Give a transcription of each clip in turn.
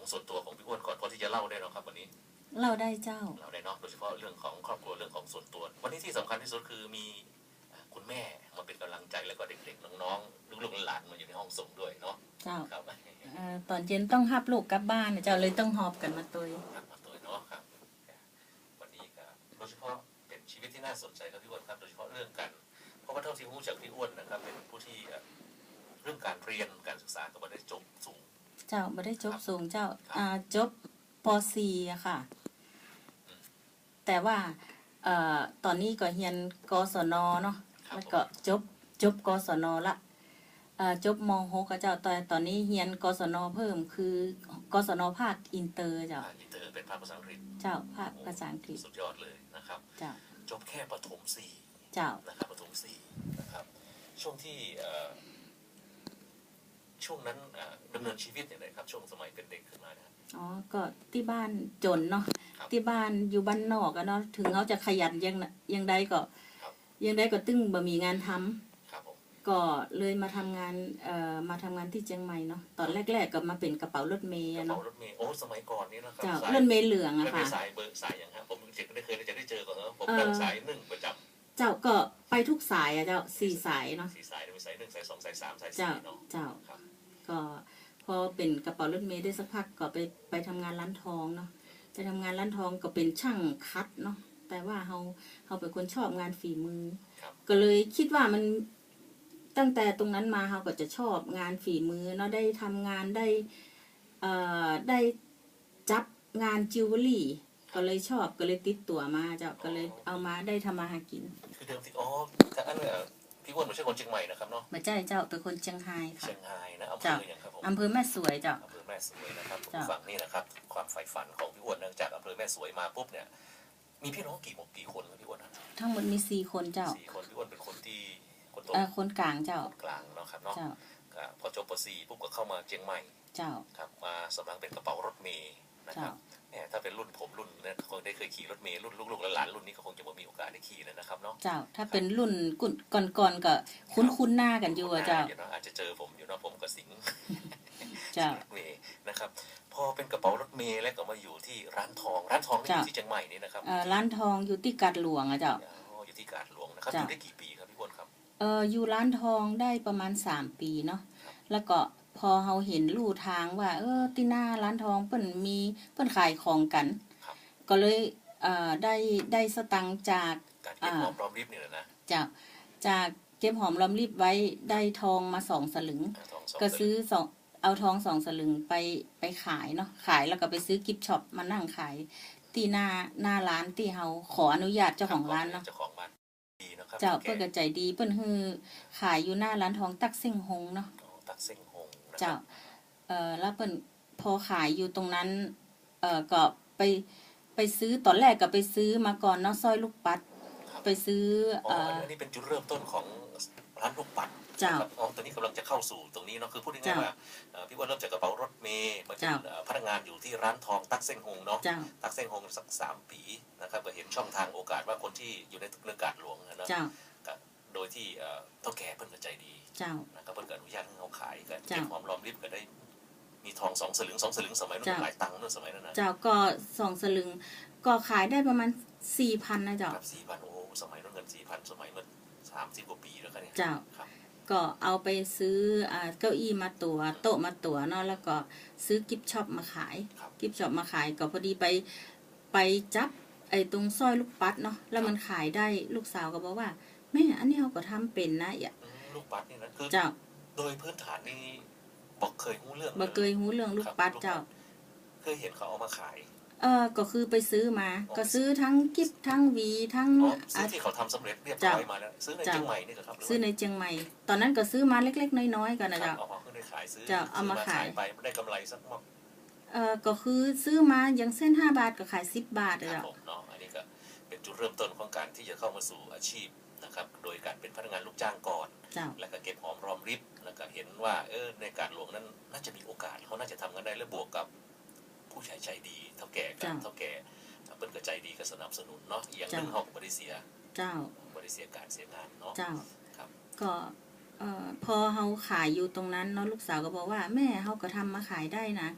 ของส่วนตัวของพี่อ้วนก่อนพอที่จะเล่าได้เนาะครับวันนี้ เล่าได้เจ้าเราได้เนาะโดยเฉพาะเรื่องของครอบครัวเรื่องของส่วนตัว วันนี้ที่สำคัญที่สุดคือมีอ่าคุณแม่มาเป็นกำลังใจแล้วก็เด็กๆน้องๆลูกๆหลานๆมาอยู่ในห้องส่งด้วยเนาะเจ้าครับเอ่อตอนเย็นต้องหับลูกกลับบ้านนะเจ้าเลยต้องหอบกันมาตัวครับมาตัวเนาะครับวันนี้ก็โดยเฉพาะเป็นชีวิตที่น่าสนใจครับพี่อ้วนครับโดยเฉพาะเรื่องการเพราะว่าเท่าที่รู้จากพี่อ้วนนะครับ เป็นผู้ที่เอ่อเรื่องการเรียนการศึกษาก็ไม่ได้จบสูง เจ้าไม่ได้จบสูงเจ้าครับอ่าจบป .4 อะค่ะ แต่ว่าเอ่อตอนนี้ก็เรียนกศนเนาะครับแล้วก็จบจบกศนละเอ่อจบม .6 ก็เจ้าแต่ตอนนี้เรียนกศนเพิ่มคือกศนภาคอินเตอร์เจ้าอ่าอินเตอร์เป็นภาคภาษาอังกฤษเจ้าภาคภาษาอังกฤษสุดยอดเลยนะครับเจ้าจบแค่ประถมสี่เจ้านะครับประถมสี่นะครับช่วงที่เอ่อ ช่วงนั้นเอ่อดำเนินชีวิตอย่างไรครับ ช่วงสมัยเป็นเด็กขึ้นมานะครับอ๋อ ก็ที่บ้านจนเนาะครับที่บ้านอยู่บ้านนอกอะเนาะถึงเขาจะขยันยังนะยังใดก็ครับยังใดก็ตึ้งบ่มีงานทำครับผมก็เลยมาทำงานเอ่อมาทำงานที่เชียงใหม่เนาะตอนแรก ๆ ก็มาเป็นกระเป๋ารถเมย์กระอะเป๋าเนาะรถเมล์โอ้สมัยก่อนนี้นะครับเจ้าสายรถเมย์เหลืองรอะถเมค่ะล์สายเบอร์สายอย่างฮะผมจะได้เคยจะได้เจอก่อนเนอะผมเอ่อนั่งสายหนึ่งประจเจ้าก็ไปทุกสายอะเจ้าสี่สายำเนาะสี่สายมีสายหนึ่งสายสองสายสามสายเจ้าสี่เนาะเจ้าครับ ก็พอเป็นกระเป๋ารถเมย์ได้สักพักก็ไปไปทำงานร้านทองเนาะไปทำงานร้านทองก็เป็นช่างคัดเนาะแต่ว่าเราเราเป็นคนชอบงานฝีมือครับก็เลยคิดว่ามันตั้งแต่ตรงนั้นมาเราก็จะชอบงานฝีมือเนาะได้ทำงานได้เอ่อได้จับงานจิวเวลรี่ก็เลยชอบก็เลยติดตัวมาเจ้าก็เลยเอามาได้ทำมาหากิน คือเดิมที่อ๋อถ้าอันเนี่ย พี่อ้วนไม่ใช่คนเชียงใหม่นะครับเนาะมาใจเจ้าเป็นคนเชียงรายค่ะ เชียงรายนะอำเภเจ้าออย่างครับผมอำเภอแม่สวยเจ้าอำเภอแม่สวยนะครับผมจ้ะฟังนี่นะครับ ความใฝ่ฝันของพี่อ้วนเนื่องจากอำเภอแม่สวยมาปุ๊บเนี่ย มีพี่น้องกี่หมกี่คนครับพี่อ้วนนะทั้งหมดมีสี่คนเจ้าสี่คนพี่อ้วนเป็นคนที่คนโตเอ่อคนกลางเจ้าคนกลางเนาะครับเนาะเจ้าก็พอจบป .4 ปุ๊บก็เข้ามาเชียงใหม่ เจ้า ครับ มาสมัครเป็นกระเป๋ารถเมย์นะครับเจ้าแหมถ้าเป็นรุ่นผมรุ่นเนี่ยคงได้เคยขี่รถเมย์รุ่นลูกๆและหลานรุ่นนี้ก็คงจะ ขี่เลยนะครับเนาะเจ้า ถ้าเป็นรุ่นก่อนๆก็คุ้นคุ้นๆหน้ากันอยู่อะเจ้าอยู่เนาะอาจจะเจอผมอยู่เนาะผมกับสิงห์เจ้ารถเมย์นะครับ พอเป็นกระเป๋ารถเมย์แล้วก็มาอยู่ที่ร้านทอง ร้านทองนี่อยู่จ้ะที่เชียงใหม่นี่นะครับเอ่อร้านทองอยู่ที่กัดหลวงอะเจ้าอ๋ออยู่ที่กาดหลวงนะครับอจ้ะยู่ได้กี่ปีครับพี่อ้วนครับเอออยู่ร้านทองได้ประมาณสามปีเนาะแล้วก็พอเราเห็นลู่ทางว่า เออที่หน้าร้านทองเปิ้นมีเปิ้นขายของกันครับก็เลยเอ่อได้ได้สตังค์จาก การเก็บอ่าหอมรอมริบเนี่ยนะจากจากเก็บหอมรอมริบไว้ได้ทองมาสองสลึงอ่าทองสองก็ซื้อสองเอาทองสองสลึงไปไปขายเนาะขายแล้วก็ไปซื้อกิฟต์ช็อปมานั่งขายที่หน้าหน้าร้านที่เฮาขออนุญาตเจ้าของร้านเนาะเจ้าของบ้านดีนะครับเจ้าแกเพื่อกระใจดีเปิ้นฮือขายอยู่หน้าร้านทองตักเส้งหงเนาะอ๋อตักเส้งหงนะคเจ้ารับเอ่อแล้วเปิ้นพอขายอยู่ตรงนั้น เอ่อก็ไปไปซื้อตอนแรกก็ไปซื้อมาก่อนเนาะสร้อยลูกปัดครับ ไปซื้ออ๋อเอ่ออันนี้เป็นจุดเริ่มต้นของร้านลูกปัดเจ้าครับอ๋อตอนนี้กำลังจะเข้าสู่ตรงนี้เนาะคือพูดง่ายเจ้าๆว่าเอ่อพี่อ้วนเริ่มจากกระเป๋ารถเมย์มาเป็นเจ้าเอ่อพนักงานอยู่ที่ร้านทองตักเส้งหงเนาะเจ้าตักเส้งหงสักสามปีนะครับก็เห็นช่องทางโอกาสว่าคนที่อยู่ในเรื่องการหลวงนะเนาะเจ้าก็โดยที่เอ่อเท่าแก่เพิ่นก็ใจดีเจ้านะครับเพิ่นก็อนุญาตให้เขาขายก็เจ้าเก็บหอมรอมริบก็ได้มีทองสองสลึงสองสลึงสมัยนั้นเจ้าหลายตังค์เนอะสมัยนั้นนะเจ้าก็สองสลึงก็ขายได้ประมาณสี่พันนะเจ้าครับสี่พันโอ้ สมัยนั้นเงินสี่พันสมัยเมื่อสามสิบกว่าปีแล้วกันเนี่ยเจ้าครับก็เอาไปซื้ออ่าเก้าอี้มาตัวโต๊ะมาตัวเนาะแล้วก็ซื้อกิฟต์ช็อปมาขายครับกิฟต์ช็อปมาขายก็พอดีไปไปจับไอ้ตรงสร้อยลูกปัดเนาะแล้วมันขายได้ลูกสาวก็บอกว่าแม่อันนี้เราก็ทำเป็นนะอย่าอืมลูกปัดนี่นะคือเจ้าโดยพื้นฐานนี่บอกเคยรู้เรื่องบ่เคยหูเรื่องลูกปัดเจ้าเคยเห็นเขาเอามาขาย เออก็คือไปซื้อมาอ๋อก็ซื้อทั้งกิฟต์ทั้งหวีทั้งอ๋อซื้อะอที่เขาทำสำเร็จเรียบเจ้าร้อยมาแล้วซื้อในเจ้าเชียงใหม่นี่เหรอครับหรืว่าซื้อในเชียงใหม่ ตอนนั้นก็ซื้อมาเล็ก ๆ น้อยๆกันนะครัเจ้าบเอามาขึ้นได้ขายซื้อเจ้าเอามาซื้ขาย ไปได้กำไรสักมากเออก็คือซื้อมาอย่างเส้นห้าบาทก็ขายสิบบาทคเลยรับเจ้าผมเนาะอันนี้ก็เป็นจุดเริ่มต้นของการที่จะเข้ามาสู่อาชีพนะครับ โดยการเป็นพนักงานลูกจ้างก่อน เจ้า แล้วก็เก็บหอมรอมริบแล้วก็เห็นว่าเออในการหลวงนั้นน่าจะมีโอกาสเขาน่าจะทำกันได้และบวกกับ ผู้ใช้ใจดีเท่าแก่กับจ้ะเท่าแก่เปิ้นก็ใจดีก็สนับสนุนเนาะอีกอย่างหจ้ะนึ่งเขาก็บริเสียเจ้าบริเสียการเสียงานเนาะเจ้าครับก็เอ่อพอเฮาขายอยู่ตรงนั้นเนาะลูกสาวก็บอกว่าแม่เฮาก็ทำมาขายได้นะ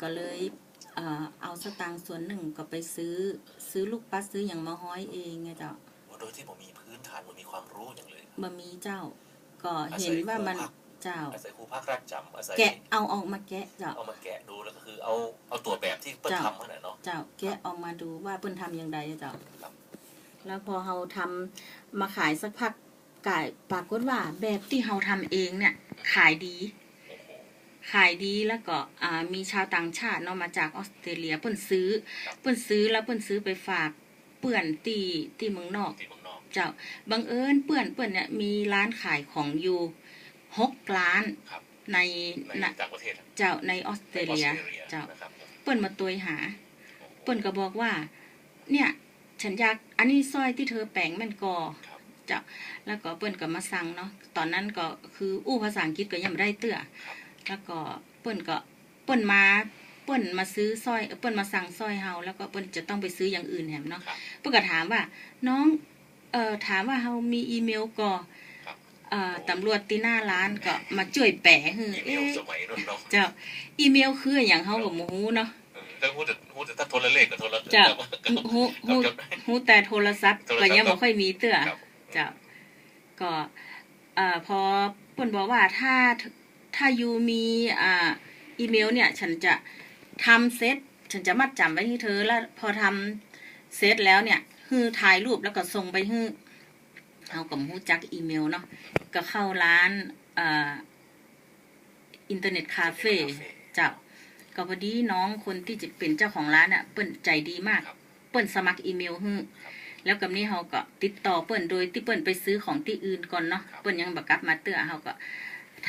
ก็เลยเอ่อเอาสตางค์ส่วนหนึ่งก็ไปซื้อซื้อลูกปัดซื้ออย่างมาห้อยเองไงเจ้าโดยที่ผมมีพื้นฐานผมมีความรู้อย่างเลยบะมีเจ้า ก็เห็นว่ามัน เจ้า อาศัยครูภาครัฐจำอาศัยแกะเอาออกมาแกะเจ้าเอามาแกะดูแล้วก็คือเอาเอาตัวแบบที่เปิ้ลจ้ะทำมาน่ะเนาะเจ้าแกะออกมาดูว่าเปิ้นทำอย่างไรเจ้าครับแล้วพอเราทำมาขายสักพักกายปรากฏว่าแบบที่เราทำเองเนี่ย ขายดีโอ้โหขายดีแล้วก็อ่ามีชาวต่างชาติเนาะมาจากออสเตรเลียเปิ้นซื้อครับเปิ้นซื้อแล้วเปิ้นซื้อไปฝากเปื่อนตีที่เมืองนอกที่เมืองนอก เจ้าบังเอิญเปื่อนเปื่อนเนี่ยมีร้านขายของอยู่ หกร้านครับในในในต่างประเทศเจ้าในออสเตรเลียออสเตรเลียเจ้านะครับผมเปิ้นมาตัวยหา เปิ้นก็บอกว่า เนี่ยฉันอยากอันนี้สร้อยที่เธอแปลงแม่นกอครับเจ้าแล้วก็เปิ้นก็มาสั่งเนาะตอนนั้นก็คืออู้ภาษาอังกฤษก็ยังไม่ได้เตื้อแล้วก็เปิ้นก็เปิ้นมาเปิ้นมาซื้อสร้อยเปิ้นมาสั่งสร้อยเฮาแล้วก็เปิ้นจะต้องไปซื้ออย่างอื่นแหมเนาะครับเปิ้นก็ถามว่า น้องเอ่อถามว่าเฮามีอีเมลก็ครับ เอ่อตำรวจที่หน้าร้านก็มาช่วยแปลให้อีเมเอ๊ละสมัยรุ่นน้องเจ้าอีเมลคืออย่างเฮาก็บ่ฮู้เนาะเออถ้าพูดถึงพูดถึงถ้าโทรเลขกับโทรเจ้ากับฮู้ฮู้กับฮู้แต่โทรศัพท์โทรศัพท์ก็ยังบ่ค่อยมีเตื้อ ครับเจ้าก็เอ่อพอเปิ้นบอกว่าถ้าถ้ายูมีอ่าอีเมลเนี่ย ฉันจะทำเซตฉันจะมัดจำไว้ให้เธอแล้วพอทำเซตแล้วเนี่ยฮือถ่ายรูปแล้วก็ส่งไปฮือ เอากับฮู้จักอีเมลเนาะก็เข้าร้านอ่าอินเทอร์เน็ตคาเฟ่เจ้าก็พอดีน้องคนที่จะเป็นเจ้าของร้านอะเปิ้นใจดีมากครับเปิ้นสมัครอีเมลฮือแล้วกับนี้เขาก็ติดต่อเปิ้นโดยที่เปิ้นไปซื้อของที่อื่นก่อนเนาะครับเปิ้นยังบักกลับมาเตื้อเขาก็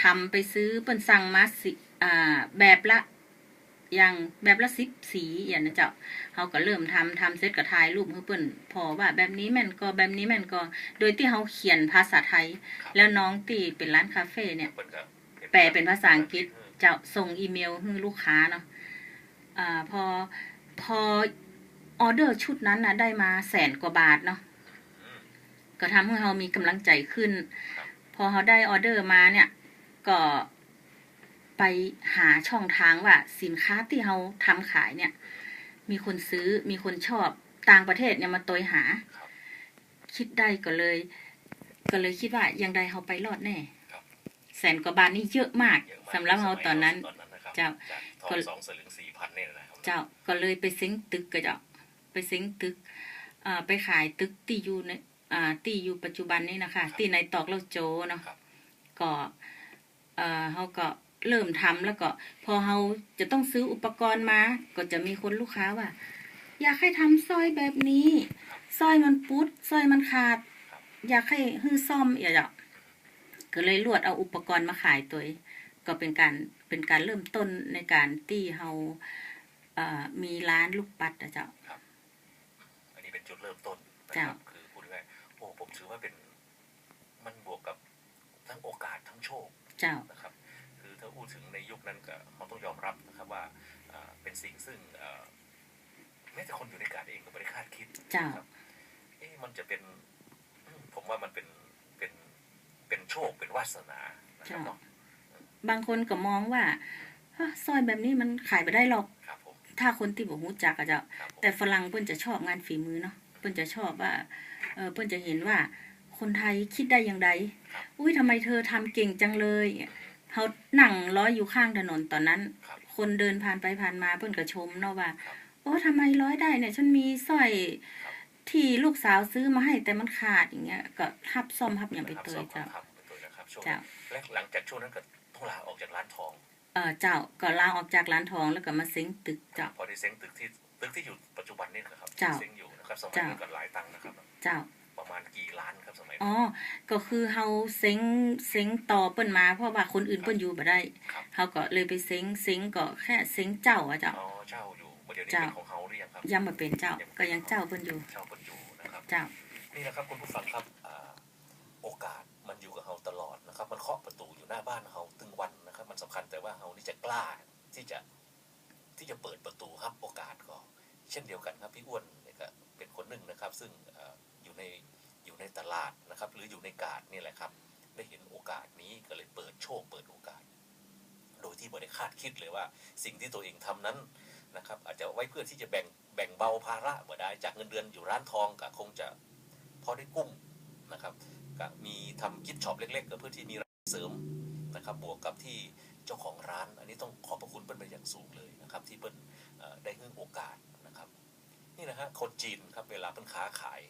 ทำไปซื้อเปิ้นสั่งมาสิอ่าแบบละ อย่างแบบละสิบสีอย่างนั้นเจ้าเขาก็เริ่มทำทำเสร็จก็ถ่ายรูปให้เปิ้นพอว่าแบบนี้แม่นก็แบบนี้แม่นก็ โดยที่เขาเขียนภาษาไทยครับแล้วน้องที่เป็นร้านคาเฟ่เนี่ยเปิ้ลก็แปลเป็นภาษาอังกฤษจะส่งอีเมลให้ลูกค้าเนาะอ่าพอพอออเดอร์ชุดนั้นนะได้มาแสนกว่าบาทเนาะอืมก็ทำให้เรามีกำลังใจขึ้นครับพอเขาได้ออเดอร์มาเนี่ย ก็ ไปหาช่องทางว่าสินค้าที่เราทำขายเนี่ย มีคนซื้อมีคนชอบต่างประเทศเนี่ยมาตอยหาครับคิดได้ก็เลย ก็เลยคิดว่ายังใดเราไปรอดแน่ครับแสนกว่าบาทนี่เยอะมากเยอะมกสำหรับเราตอนนั้นตอนนั้นนะครับเจ้าจากทก็องสองสลึงสี่พันเนี่ยนะครับเจ้าก็เลยไปเซ้งตึกก็เจ้าไปเซ้งตึกอ่าไปขายตึกที่อยู่ในอ่าที่อยู่ปัจจุบันนี้นะคะที่ในตอกเล่าโจเนาะครับก็เอ่อเขาก็ เริ่มทำแล้วก็ พอเขาจะต้องซื้ออุปกรณ์มา ก็จะมีคนลูกค้าว่า อยากให้ทำสร้อยแบบนี้สร้อยมันปุดสร้อยมันขาดครับอยากให้ฮื้อซ่อมอย่าเจ้าก็เลยลวดเอาอุปกรณ์มาขายตัวเองก็เป็นการเป็นการเริ่มต้นในการที่เขาเอ่อมีร้านลูกปัดนะเจ้าอันนี้เป็นจุดเริ่มต้นนะเจ้าครับคือพูดง่ายๆโอ้ผมถือว่าเป็น มันบวกกับทั้งโอกาสทั้งโชค เจ้า นยุคนั้นก็เราต้องยอมรับนะครับว่าอ่าเป็นสิ่งซึ่งเอ่อแม้แต่คนอยู่ในการเองก็ไม่ได้คาดคิดเจ้านะครับเอ๊ะมันจะเป็นอืมผมว่ามันเป็นเป็นเป็นโชคเป็นวาสนานะครับเนาะบางคนก็มองว่าฮะซอยแบบนี้มันขายไปได้หรอกครับผมถ้าคนที่บอกหูจักอะเจ้าครับผมแต่ฝรั่งเปิ้นจะชอบงานฝีมือเนาะเปิ้นจะชอบว่าเออเปิ้นจะเห็นว่าคนไทยคิดได้อย่างไรอุ้ยทำไมเธอทำเก่งจังเลย เขานั่งร้อยอยู่ข้างถนนตอนนั้นครับคนเดินผ่านไปผ่านมาเปิ้นก็ชมเนาะว่าครับโอ้ทำไมร้อยได้เนี่ยฉันมีสร้อยครับที่ลูกสาวซื้อมาให้แต่มันขาดอย่างเงี้ย ก็ทับซ่อมทับอย่างไปครับเตสอยงเจ้าครับไปตัวนะครับช่วงเจ้าและหลังจากช่วงนั้นก็ต้องลาออกจากร้านทองเออเจ้าก็ลาออกจากร้านทองแล้วก็มาเซ้งตึกเจ้าพอได้เซ้งตึกที่ตึกที่อยู่ปัจจุบันนี่ครับเจ้าเซ้งอยู่นะครับสมัยเจ้านั้นก็หลายตังค์นะครับ เจ้า ประมาณกี่ล้านครับสมัยอ๋นั้นอก็คือเฮาเซ้งเซ้งต่อเปิ้นมาเพราะว่าคนอื่นเปิ้นอยู่บ่ได้ครับเฮาก็เลยไปเซ้งเซ้งก็แค่เซ้งเจ้าอะเจ้าอ๋อเจ้าอยู่เดี๋ยวนี้เจ้าเป็นของเขาหรือยังครับยังมาเป็นเจ้าก็ยังเจ้าเปิ้นอยู่เจ้าคนอยู่นะครับเจ้านี่นะครับคุณผู้ฟังครับอ่าโอกาสมันอยู่กับเราตลอดนะครับ มันเคาะประตูอยู่หน้าบ้านเราตึงวันนะครับ มันสำคัญแต่ว่าเรานี่จะกล้าที่จะที่จะเปิดประตูครับโอกาสก็ เช่นเดียวกันครับพี่อ้วนเนี่ยก็เป็นคนหนึ่งนะครับ ซึ่งเอ่ออยู่ใน อยู่ในตลาดนะครับ หรืออยู่ในกาดนี่แหละครับ ได้เห็นโอกาสนี้ก็เลยเปิดโชคเปิดโอกาส โดยที่ไม่ได้คาดคิดเลยว่า สิ่งที่ตัวเองทำนั้นนะครับ อาจจะไว้เพื่อที่จะแบ่งแบ่งเบาภาระบ่ได้จากเงินเดือนอยู่ร้านทองก็คงจะพอได้กุ้มนะครับก็มีทำกิฟช็อปเล็กๆก็เพื่อที่มีรายเสริมนะครับ บวกกับที่เจ้าของร้าน อันนี้ต้องขอบพระคุณเปิ้ลเป็นอย่างสูงเลยนะครับ ที่เปิ้ลได้ให้โอกาสนะครับ นี่นะฮะคนจีนครับเวลาเปิ้ลค้าขาย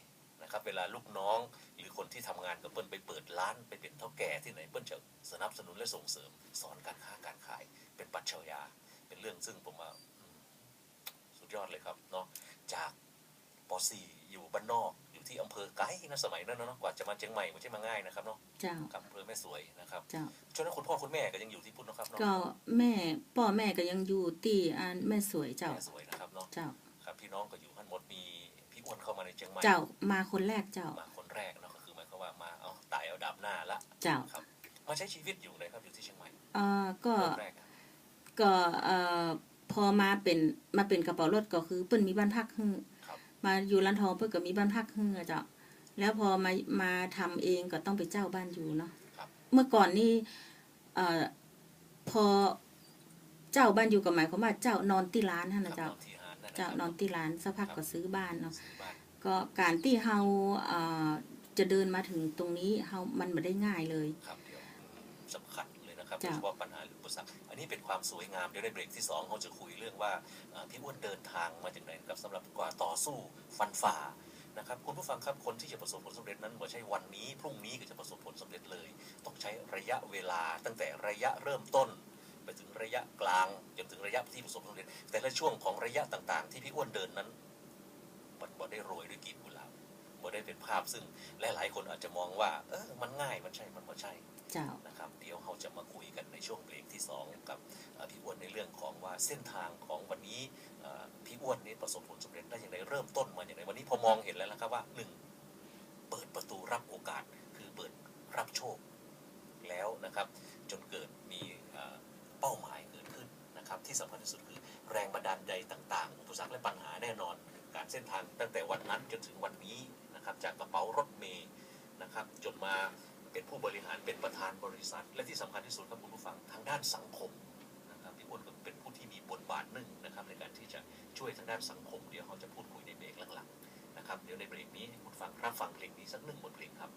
นะครับเวลาลูกน้อง หรือคนที่ทำงานกับเปิ้ลไปเปิดร้านไปเป็นเท่าแก่ที่ไหนเปิ้ลจะสนับสนุนและส่งเสริม สอนการค้าการขาย เป็นปรัชญาเป็นเรื่องซึ่งผมว่าอืมสุดยอดเลยครับเนาะจากป .4 อยู่บ้านนอกอยู่ที่อำเภอไกลนะสมัยนั้นนะเนาะกว่าจะมาเชียงใหม่ไม่ใช่มาง่ายนะครับเนาะเจ้ากับอำเภอแม่สวยนะครับเจ้าช่วงนั้นคุณพ่อคุณแม่ก็ยังอยู่ที่พุ่นนะครับเนาะก็แม่พ่อแม่ก็ยังอยู่ที่อันแม่สวยเจ้าแม่สวยนะครับเนาะเจ้าครับพี่น้องก็อยู่ท่านหมดมีพี่ อ้วนเข้ามาในเชียงใหม่เจ้ามาคนแรกเจ้า มาคนแรกเนาะก็คือหมายความว่ามาเอาตายเอาดาบหน้าละเจ้าครับมาใช้ชีวิตอยู่เลยครับอยู่ที่เชียงใหม่เอ่อก็คนแรกอะก็เอ่อพอมาเป็นมาเป็นกระเป๋ารถก็คือเปิ้นมีบ้านพักฮึ่งครับมาอยู่ร้านทองเปิ้นก็มีบ้านพักฮึ่งอะเจ้าแล้วพอมามาทำเองก็ต้องไปเจ้าบ้านอยู่เนาะครับเมื่อก่อนนี่เอ่อพอเจ้าบ้านอยู่ก็หมายความว่าเจ้านอนที่ร้านฮะครันะบเจ้า นอนที่หาดนั่นนะเจ้าครับนอนที่ร้านสักพักก็ซื้อบ้านเนาะซื้อบ้านก็การที่เฮาเอ่อจะเดินมาถึงตรงนี้เฮามันไม่ได้ง่ายเลยครับเดี๋ยวสำคัญเลยนะครับโดจ้ะยเฉพาะปัญหาหรืออุปสรรคอันนี้เป็นความสวยงามเดี๋ยวในเบรกที่สองเขาจะคุยเรื่องว่าเอ่อพี่อ้วนเดินทางมาจากไหนนะครับสำหรับกว่าต่อสู้ฟันฝ่านะครับคุณผู้ฟังครับคนที่จะประสบผลสำเร็จนั้นไม่ใช่วันนี้ พรุ่งนี้ก็จะประสบผลสำเร็จเลย ต้องใช้ระยะเวลาตั้งแต่ระยะเริ่มต้น ไปถึงระยะกลางจนถึงระยะที่ประสบผลสำเร็จแต่ละช่วงของระยะต่างๆ ที่พี่อ้วนเดินนั้นมันบ่ได้โรยด้วยกลีบกุหลาบบ่ได้เป็นภาพซึ่งหลายๆคนอาจจะมองว่า เออมันง่ายมันใช่มันไม่ใช่เจ้านะครับเดี๋ยวเราจะมาคุยกันในช่วงเบรกที่ 2 กับเอ่อพี่อ้วนในเรื่องของว่าเส้นทางของวันนี้เอ่อพี่อ้วนนี้ประสบผลสำเร็จได้อย่างไรเริ่มต้นมาอย่างไรวันนี้พอมองเห็นแล้วนะครับว่าหนึ่งเปิดประตูรับโอกาสคือเปิดรับโชคแล้วนะครับ จนเกิดมีเอ่อเป้าหมายเกิดขึ้ นะครับที่สำคัญที่สุดคือแรงบันดาลใจต่างๆ อุปสรรคและปัญหาแน่นอน การเส้นทางตั้งแต่วันนั้นจนถึงวันนี้นะครับจากกระเป๋ารถเมย์นะครับจนมาเป็นผู้บริหารเป็นประธานบริษัท และที่สำคัญที่สุดครับคุณผู้ฟังทางด้านสังคมนะครับพี่อ้วนก็เป็นผู้ที่มีบทบาทหนึ่งนะครับในการที่จะช่วยทางด้านสังคม เดี๋ยวเขาจะพูดคุยในเบรกหลังๆนะครับเดี๋ยวในเบรกนี้คุณฟังรับฟังเพลงนี้สักหนึ่งบทเพลงครับ